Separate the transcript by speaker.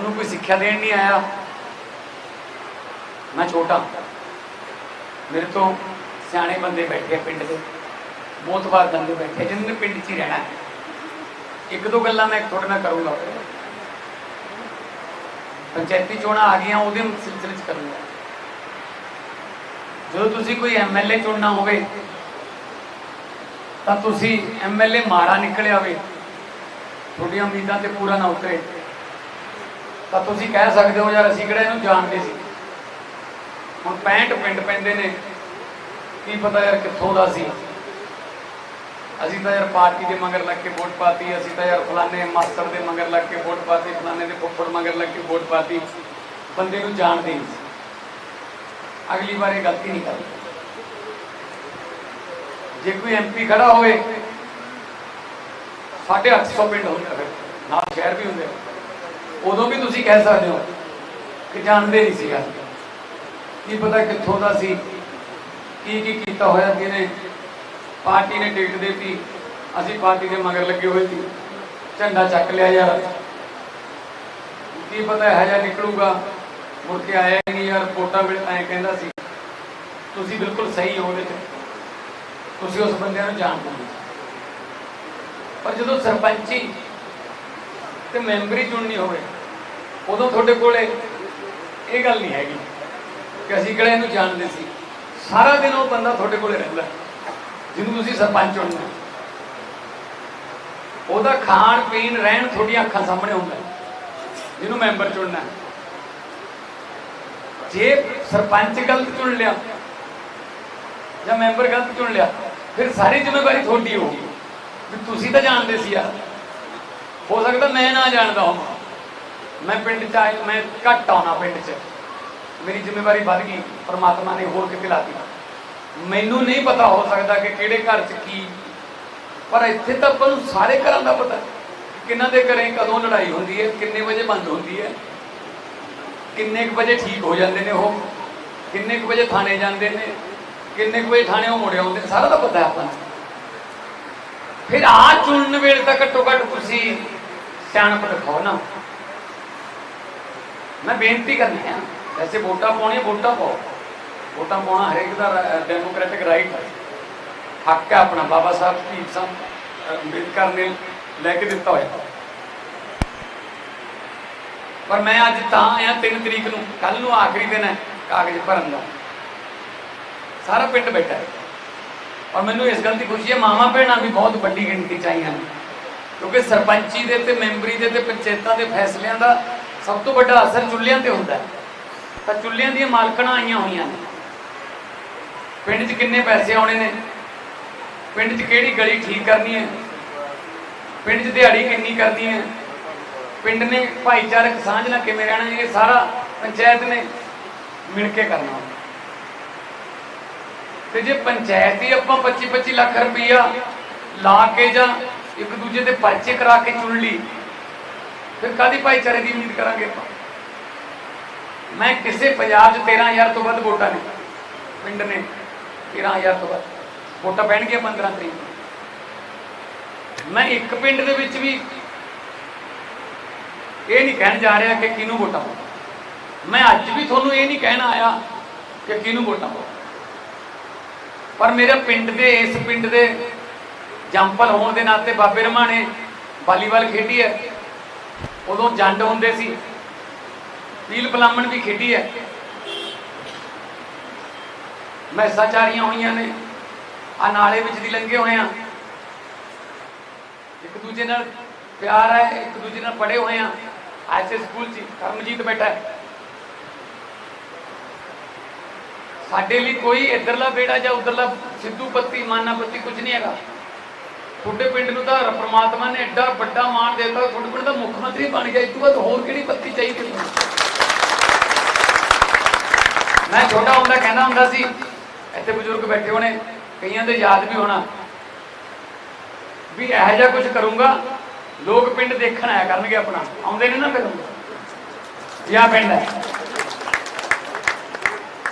Speaker 1: ਤੁਹਾਨੂੰ ਕੋਈ ਸਿੱਖਿਆ ਦੇਣ ਨਹੀਂ ਆਇਆ। ਮੈਂ ਛੋਟਾ ਮੇਰੇ ਤੋਂ ਸਿਆਣੇ ਬੰਦੇ ਬੈਠੇ ਆ ਪਿੰਡ ਦੇ। ਬਹੁਤ ਵਾਰ ਬੰਦੇ ਬੈਠੇ ਆ, ਜਿਨ੍ਹਾਂ ਨੇ ਪਿੰਡ 'ਚ ਹੀ ਰਹਿਣਾ। ਇੱਕ ਦੋ ਗੱਲਾਂ ਮੈਂ ਤੁਹਾਡੇ ਨਾਲ ਕਰੂੰਗਾ। ਪੰਚਾਇਤੀ ਚੋਣਾਂ ਆ ਗਈਆਂ ਉਹਦੇ ਸਿਲਸਿਲੇ 'ਚ ਕਰੂੰਗਾ। ਜਦੋਂ ਤੁਸੀਂ ਕੋਈ ਐਮਐਲਏ ਚੁਣਨਾ ਹੋਵੇ ਤਾਂ ਤੁਸੀਂ ਐਮਐਲਏ ਮਾੜਾ ਨਿਕਲਿਆ ਹੋਵੇ। ਤੁਹਾਡੀਆਂ ਉਮੀਦਾਂ ਤੇ ਪੂਰਾ ਨਾ ਉਤਰੇ। ਤਾਂ ਤੁਸੀਂ ਕਹਿ ਸਕਦੇ ਹੋ ਯਾਰ ਅਸੀਂ ਕਿਹੜਾ ਇਹਨੂੰ ਜਾਣਦੇ ਸੀ? ਹੁਣ 65 ਪਿੰਡ ਪੈਂਦੇ ਨੇ, ਕੀ ਪਤਾ ਯਾਰ ਕਿੱਥੋਂ ਦਾ ਸੀ? ਅਸੀਂ ਤਾਂ ਯਾਰ ਪਾਰਟੀ ਦੇ ਮਗਰ ਲੱਗ ਕੇ ਵੋਟ ਪਾਤੀ, ਅਸੀਂ ਤਾਂ ਯਾਰ ਫਲਾਣੇ ਮਾਸਟਰ ਦੇ ਮਗਰ ਲੱਗ ਕੇ ਵੋਟ ਪਾਤੀ, ਫਲਾਣੇ ਦੇ ਫੁੱਫੜ ਮਗਰ ਲੱਗ ਕੇ ਵੋਟ ਪਾਤੀ, ਬੰਦੇ ਨੂੰ ਜਾਣਦੇ ਨਹੀਂ ਸੀ। ਅਗਲੀ ਵਾਰ ਇਹ ਗਲਤੀ ਨਹੀਂ ਕਰਨੀ। ਜੇ ਕੋਈ ਐਮਪੀ ਖੜਾ ਹੋਵੇ 850 ਪਿੰਡ ਹੁੰਦੇ ਫਿਰ, ਨਾਲ ਸ਼ਹਿਰ ਵੀ ਹੁੰਦੇ ਉਦੋਂ ਵੀ ਤੁਸੀਂ ਕਹਿ ਸਕਦੇ ਹੋ ਕਿ ਜਾਣਦੇ ਨਹੀਂ ਸੀ ਯਾਰ ਕੀ ਪਤਾ ਕਿੱਥੋਂ ਦਾ ਸੀ, ਕੀ ਕੀ ਕੀਤਾ ਹੋਇਆ ਕਿਨੇ ਪਾਰਟੀ ਨੇ ਟਿਕਟ ਦੇਤੀ, ਅਸੀਂ ਪਾਰਟੀ ਦੇ ਮਗਰ ਲੱਗੇ ਹੋਏ ਸੀ। ਝੰਡਾ ਚੱਕ ਲਿਆ ਯਾਰ। ਕੀ ਪਤਾ ਹੈ ਜਾਂ ਨਿਕਲੂਗਾ। ਮੁੜ ਕੇ ਆਇਆ ਹੀ ਨਹੀਂ ਯਾਰ ਰਿਪੋਰਟਾਂ ਵਿੱਚ ਐਂ ਕਹਿੰਦਾ ਸੀ, ਤੁਸੀਂ ਬਿਲਕੁਲ ਸਹੀ ਹੋ ਉਹਦੇ 'ਚ। ਤੁਸੀਂ ਉਸ ਬੰਦਿਆਂ ਨੂੰ ਜਾਣਦੇ ਹੋ। ਪਰ ਜਦੋਂ ਸਰਪੰਚੀ ਤੇ ਮੈਂਬਰੀ ਚੁਣਨੀ ਹੋਵੇ ਉਦੋਂ ਤੁਹਾਡੇ ਕੋਲੇ ਇਹ ਗੱਲ ਨਹੀਂ ਹੈਗੀ ਕਿ ਅਸੀਂ ਕਿਹੜਾ ਇਹਨੂੰ ਜਾਣਦੇ ਸੀ। ਸਾਰਾ ਦਿਨ ਉਹ ਬੰਦਾ ਤੁਹਾਡੇ ਕੋਲੇ ਰਹਿੰਦਾ, ਜਿਹਨੂੰ ਤੁਸੀਂ ਸਰਪੰਚ ਚੁਣਨਾ ਉਹਦਾ ਖਾਣ ਪੀਣ, ਰਹਿਣ ਤੁਹਾਡੀਆਂ ਅੱਖਾਂ ਸਾਹਮਣੇ ਹੁੰਦਾ ਜਿਹਨੂੰ ਮੈਂਬਰ ਚੁਣਨਾ ਜੇ ਸਰਪੰਚ ਗਲਤ ਚੁਣ ਲਿਆ ਜਾਂ ਮੈਂਬਰ ਗਲਤ ਚੁਣ ਲਿਆ, ਫਿਰ ਸਾਰੀ ਜ਼ਿੰਮੇਵਾਰੀ ਤੁਹਾਡੀ ਹੋਊਗੀ। ਵੀ ਤੁਸੀਂ ਤਾਂ ਜਾਣਦੇ ਸੀ ਯਾਰ। ਹੋ ਸਕਦਾ ਮੈਂ ਨਾ ਜਾਣਦਾ ਹਾਂ ਮੈਂ ਪਿੰਡ ਚ ਆਇਆ ਮੈਂ ਘੱਟ ਆਉਣਾ ਪਿੰਡ ਚ। ਮੇਰੀ ਜ਼ਿੰਮੇਵਾਰੀ ਵੱਧ ਗਈ, ਪਰਮਾਤਮਾ ਨੇ ਹੋਰ ਕਿਤੇ ਲਾਤੀ। ਮੈਨੂੰ ਨਹੀਂ ਪਤਾ ਹੋ ਸਕਦਾ ਕਿ ਕਿਹੜੇ ਘਰ ਚ ਕੀ। ਪਰ ਇੱਥੇ ਤਾਂ ਆਪਾਂ ਨੂੰ ਸਾਰੇ ਘਰਾਂ ਦਾ ਪਤਾ। ਕਿ ਕਿਹਨਾਂ ਦੇ ਘਰੇ ਕਦੋਂ ਲੜਾਈ ਹੁੰਦੀ ਹੈ, ਕਿੰਨੇ ਵਜੇ ਬੰਦ ਹੁੰਦੀ ਹੈ, ਕਿੰਨੇ ਕੁ ਵਜੇ ਠੀਕ ਹੋ ਜਾਂਦੇ ਨੇ ਉਹ, ਕਿੰਨੇ ਕੁ ਵਜੇ ਥਾਣੇ ਜਾਂਦੇ ਨੇ, ਕਿੰਨੇ ਕੁ ਵਜੇ ਥਾਣੇ ਉਹ ਮੁੜੇ ਆਉਂਦੇ ਨੇ, ਸਾਰਾ ਤਾਂ ਪਤਾ ਆਪਾਂ ਨੂੰ। ਫਿਰ ਆ ਚੁਣਨ ਵੇਲੇ ਤਾਂ ਘੱਟੋ ਘੱਟ ਤੁਸੀਂ ਸਿਆਣਪ ਲਿਖਾਓ ਨਾ। ਮੈਂ ਬੇਨਤੀ ਕਰਨੀ ਆ, ਵੈਸੇ ਵੋਟਾਂ ਪਾਉਣੀਆਂ, ਵੋਟਾਂ ਪਾਓ। ਵੋਟਾਂ ਪਾਉਣਾ ਹਰੇਕ ਦਾ ਡੈਮੋਕ੍ਰੈਟਿਕ ਰਾਈਟ ਹੈ ਹੱਕ ਹੈ ਆਪਣਾ, ਬਾਬਾ ਸਾਹਿਬ ਸ਼ਹੀਦ ਸਾਹਿਬ ਅੰਬੇਦਕਰ ਨੇ ਲੈ ਕੇ ਦਿੱਤਾ ਹੋਇਆ। ਪਰ ਮੈਂ ਅੱਜ ਤਾਂ ਆਇਆ 3 ਤਰੀਕ ਨੂੰ ਕੱਲ ਨੂੰ ਆਖਰੀ ਦਿਨ ਹੈ, ਕਾਗਜ਼ ਭਰਨ ਦਾ। ਸਾਰਾ ਪਿੰਡ ਬੈਠਾ ਹੈ। ਔਰ ਮੈਨੂੰ ਇਸ ਗੱਲ ਦੀ ਖੁਸ਼ੀ ਹੈ ਮਾਮਾ ਭੈਣਾਂ ਵੀ ਬਹੁਤ ਵੱਡੀ ਗਿਣਤੀ ਚ ਆਈਆਂ ਨੇ। ਕਿਉਂਕਿ ਸਰਪੰਚੀ ਦੇ ਤੇ ਮੈਂਬਰੀ ਦੇ ਤੇ ਪੰਚਾਇਤਾਂ ਦੇ ਫੈਸਲਿਆਂ ਦਾ ਸਭ ਤੋਂ ਵੱਡਾ ਅਸਰ ਚੁੱਲ੍ਹਿਆਂ ਤੇ ਹੁੰਦਾ ਹੈ। ਤਾਂ ਚੁੱਲ੍ਹਿਆਂ ਦੀਆਂ ਮਾਲਕਣਾਂ ਆਈਆਂ ਹੋਈਆਂ ਨੇ। ਪਿੰਡ 'ਚ ਕਿੰਨੇ ਪੈਸੇ ਆਉਣੇ ਨੇ? ਪਿੰਡ 'ਚ ਕਿਹੜੀ ਗਲੀ ਠੀਕ ਕਰਨੀ ਹੈ? ਪਿੰਡ 'ਚ ਦਿਹਾੜੀ ਕਿੰਨੀ ਕਰਨੀ ਹੈ? ਪਿੰਡ ਨੇ ਭਾਈਚਾਰਕ ਸਾਂਝ ਨਾਲ ਕਿਵੇਂ ਰਹਿਣਾ ਇਹ ਸਾਰਾ ਪੰਚਾਇਤ ਨੇ ਮਿਲ ਕੇ ਕਰਨਾ। ਹੁੰਦਾ ਤੇ ਜੇ ਪੰਚਾਇਤ ਹੀ ਆਪਾਂ 25 25 ਲੱਖ ਰੁਪਈਆ ਲਾ ਕੇ ਜਾਂ ਇੱਕ ਦੂਜੇ ਦੇ ਪਰਚੇ ਕਰਾ ਕੇ ਚੁਣ ਲਈ ਫਿਰ ਕਾਦੀ ਭਾਈਚਾਰੇ ਦੀ ਉਮੀਦ ਕਰਾਂਗੇ ਆਪਾਂ? ਮੈਂ ਕਿਸੇ ਪੰਜਾਬ 'ਚ 13000 ਤੋਂ ਵੱਧ ਵੋਟਾਂ ਨਹੀਂ ਪਿੰਡ ਨੇ 13000 ਤੋਂ ਵੱਧ। ਵੋਟਾਂ ਪੈਣਗੀਆਂ 15 ਤਰੀਕ ਨੂੰ। ਮੈਂ ਇੱਕ ਪਿੰਡ ਦੇ ਵਿੱਚ ਵੀ ਇਹ ਨਹੀਂ ਕਹਿਣ ਜਾ ਰਿਹਾ ਕਿ ਕਿਹਨੂੰ ਵੋਟਾਂ ਪਾਓ ਮੈਂ ਅੱਜ ਵੀ ਤੁਹਾਨੂੰ ਇਹ ਨਹੀਂ ਕਹਿਣ ਆਇਆ ਕਿ ਕਿਹਨੂੰ ਵੋਟਾਂ ਪਾਓ ਪਰ ਮੇਰੇ ਪਿੰਡ ਦੇ, ਇਸ ਪਿੰਡ ਦੇ ਜੰਪਲ ਹੋਣ ਦੇ ਨਾਤੇ ਬਾਬੇ ਰਮਾ ਨੇ ਵਾਲੀਬਾਲ ਖੇਡੀ ਹੈ। ਉਦੋਂ ਜੰਡ ਹੁੰਦੇ ਸੀ। ਪੀਲ ਪਲਾਮਣ ਵੀ ਖੇਡੀ ਹੈ। ਮੈਸਾਂ ਚਾਰੀਆਂ ਹੋਈਆਂ ਨੇ। ਆ ਨਾਲੇ ਵਿੱਚ ਦੀ ਲੰਘੇ ਹੋਏ ਆ। ਇੱਕ ਦੂਜੇ ਨਾਲ ਪਿਆਰ ਹੈ, ਇੱਕ ਦੂਜੇ ਨਾਲ ਪੜੇ ਹੋਏ ਆ। ਐਸੇ ਸਕੂਲ 'ਚ ਕਰਮਜੀਤ ਬੈਠਾ ਹੈ। ਸਾਡੇ ਲਈ ਕੋਈ ਇਧਰਲਾ ਬੇੜਾ ਜਾਂ ਉਧਰਲਾ ਸਿੱਧੂ ਪੱਤੀ, ਮਾਨਾ ਪੱਤੀ ਕੁਝ ਨਹੀਂ ਹੈਗਾ। ਤੁਹਾਡੇ ਪਿੰਡ ਨੂੰ ਤਾਂ ਪ੍ਰਮਾਤਮਾ ਨੇ ਐਡਾ ਵੱਡਾ ਮਾਣ ਦਿੱਤਾ, ਤੁਹਾਡੇ ਪਿੰਡ ਦਾ ਮੁੱਖ ਮੰਤਰੀ ਬਣ ਗਿਆ, ਇਸ ਤੋਂ ਬਾਅਦ ਹੋਰ ਕਿਹੜੀ ਪੱਤੀ ਚਾਹੀਦੀ? ਮੈਂ ਛੋਟਾ ਹੁੰਦਾ, ਕਹਿੰਦਾ ਹੁੰਦਾ ਸੀ, ਇੱਥੇ ਬਜ਼ੁਰਗ ਬੈਠੇ ਹੋਣੇ, ਕਈਆਂ ਦੇ ਯਾਦ ਵੀ ਹੋਣਾ, ਵੀ ਇਹੋ ਜਿਹਾ ਕੁਝ ਕਰੂੰਗਾ, ਲੋਕ ਪਿੰਡ ਦੇਖਣ ਆਇਆ ਕਰਨਗੇ ਆਪਣਾ, ਆਉਂਦੇ ਨੇ ਨਾ ਫਿਰ। ਜਾਂ ਪਿੰਡ ਹੈ।